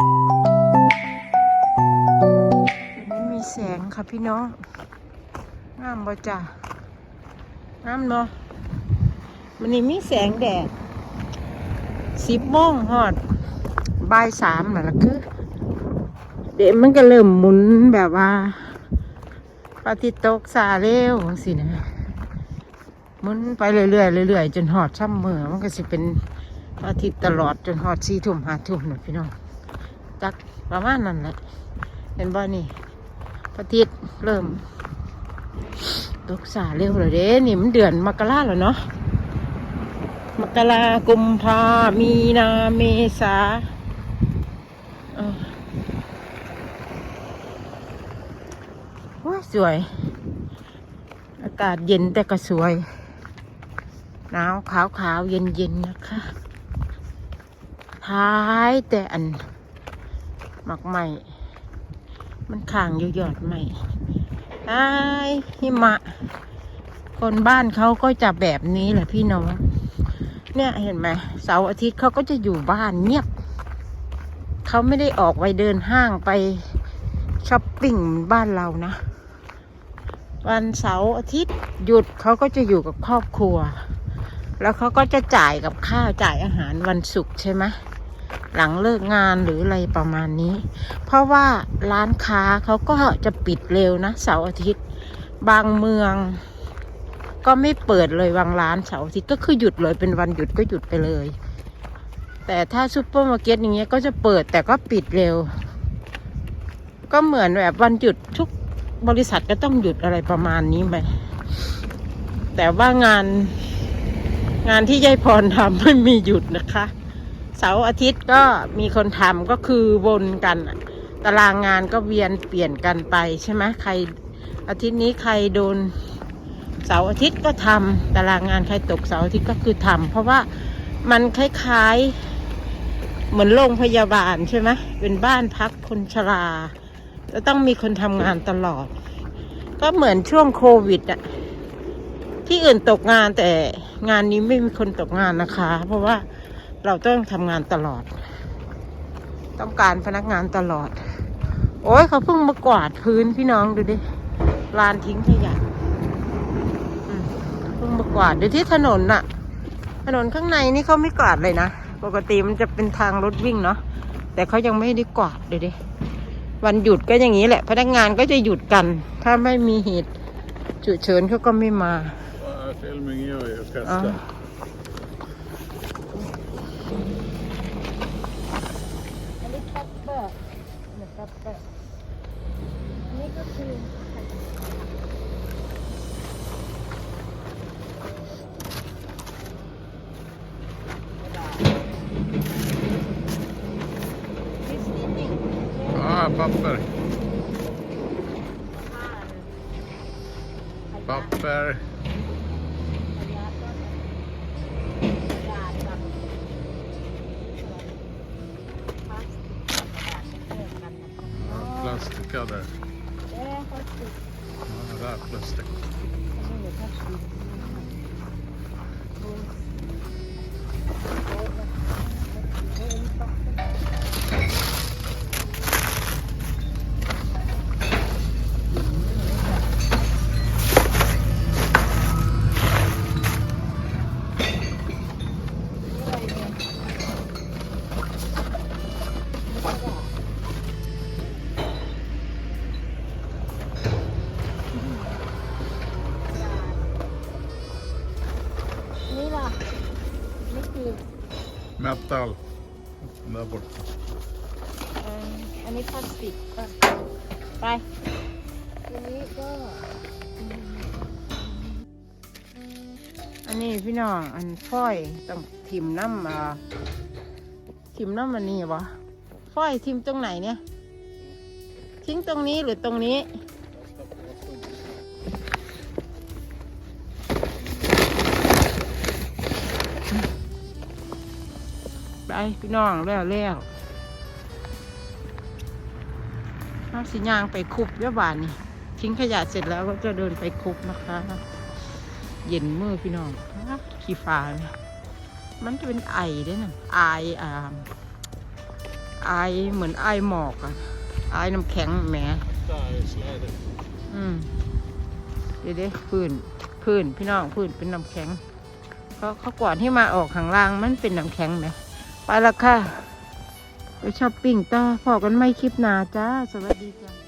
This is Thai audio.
อันนี้มีแสงค่ะพี่น้องงามบ่จ้ะงามเนาะมันนี้มีแสงแดดสิบโมงฮอดบ่ายสามน่ะละคือ เดี๋ยวมันก็เริ่มหมุนแบบว่าปฏิตกซาเร็วสินะหมุนไปเรื่อยๆเรื่อยๆจนหอดช่ำเมือมันก็สิเป็นอาทิตย์ตลอดจนหอดสี่ทุ่มห้าทุ่มนะพี่น้อง จักประมาณนั้นแหละเห็นบ่นี่พระอาทิตย์เริ่ม ตกซาเร็วเลยเด้นี่มันเดือนมกราแล้วเนาะมกรากุมภามีนาเมษาเออโอ้ยสวย อากาศเย็นแต่ก็สวยหนาวขาวขาวเย็นเย็นๆนะคะ ท้ายแต่อัน หมักใหม่ มันข่างอยู่ยอดใหม่ท้หิมะ คนบ้านเขาก็จะแบบนี้แหละพี่น้อง เนี่ยเห็นไหมเสาร์อาทิตย์เขาก็จะอยู่บ้านเงียบ เขาไม่ได้ออกไปเดินห้างไปช้อปปิ้งบ้านเรานะ วันเสาร์อาทิตย์หยุดเขาก็จะอยู่กับครอบครัว แล้วเขาก็จะจ่ายกับข้าวจ่ายอาหารวันศุกร์ใช่ไหม หลังเลิกงานหรืออะไรประมาณนี้ เพราะว่าร้านค้าเขาก็จะปิดเร็วนะเสาร์อาทิตย์ บางเมือง ก็ไม่เปิดเลยบางร้านเสาร์อาทิตย์ก็คือหยุดเลยเป็นวันหยุดก็หยุดไปเลย แต่ถ้าซูเปอร์มาร์เก็ตอย่างเงี้ยก็จะเปิดแต่ก็ปิดเร็ว ก็เหมือนแบบวันหยุดทุกบริษัทก็ต้องหยุดอะไรประมาณนี้ไปแต่ว่างานงานที่ยายพรทำไม่มีหยุดนะคะ เสาร์อาทิตย์ก็มีคนทำก็คือวนกัน ตารางงานก็เวียนเปลี่ยนกันไปใช่ไหมใครอาทิตย์นี้ใครโดนเสาร์อาทิตย์ก็ทำตารางงานใครตกเสาร์อาทิตย์ก็คือทำเพราะว่ามันคล้ายๆเหมือนโรงพยาบาลใช่ไหมเป็นบ้านพักคนชราจะต้องมีคนทำงานตลอด ก็เหมือนช่วงโควิดอะที่อื่นตกงานแต่งานนี้ไม่มีคนตกงานนะคะ เพราะว่า เราต้องทำงานตลอด ต้องการพนักงานตลอด โอ้ยเขาเพิ่งมากวาดพื้นพี่น้องดูดิลานทิ้งขยะอืมเพิ่งมากวาดดูที่ถนนน่ะ ถนนข้างในนี่เขาไม่กวาดเลยนะปกติมันจะเป็นทางรถวิ่งเนาะแต่เขายังไม่ได้กวาดดูดิวันหยุดก็อย่างนี้แหละ พนักงานก็จะหยุดกัน ถ้าไม่มีเหตุฉุกเฉินเขาก็ไม่มา นี้คัปเปอร์เนี่ยคัปเปอร์อันนี้ก็คือฟิสตินิ่ง Ja, papper. Papper. กระดาษกระดาษเชื่อมกั นนะคะ Plastika där. เอ๊ะเขาติด Ja, där är plastik. อัน คือ Metal. Där borta. เอ่ออันนี้พลาสติกอะไปอันนี้ก็อืมอันนี้พี่น้องอันฝ้อยต้องทิมน้ำอ่าทิมน้ำมันนี่วะฝ้อยทิมตรงไหนเนี่ย ทิ้งตรงนี้หรือตรงนี้ ไปพี่น้องแล้วแล้วน้ำสียางไปคุบเยอะบานนี่ทิ้งขยะเสร็จแล้วก็จะเดินไปคุบนะคะ เย็นมือพี่น้องขี้ฟ้าเนี่ยมันจะเป็นไอด้วยนะไออ่าไอเหมือนไอหมอกอะไอน้ำแข็งแหมอืมเดี๋ยวดี๋วพื้นพื้นพี่น้องพื้นเป็นน้ำแข็งเขาเขาก่อนที่มาออกข้างล่างมันเป็นน้ำแข็งไหม ไปละค่ะ ไปช้อปปิ้งต่อพอกันไม่คลิปหนาจ้า สวัสดีจ้า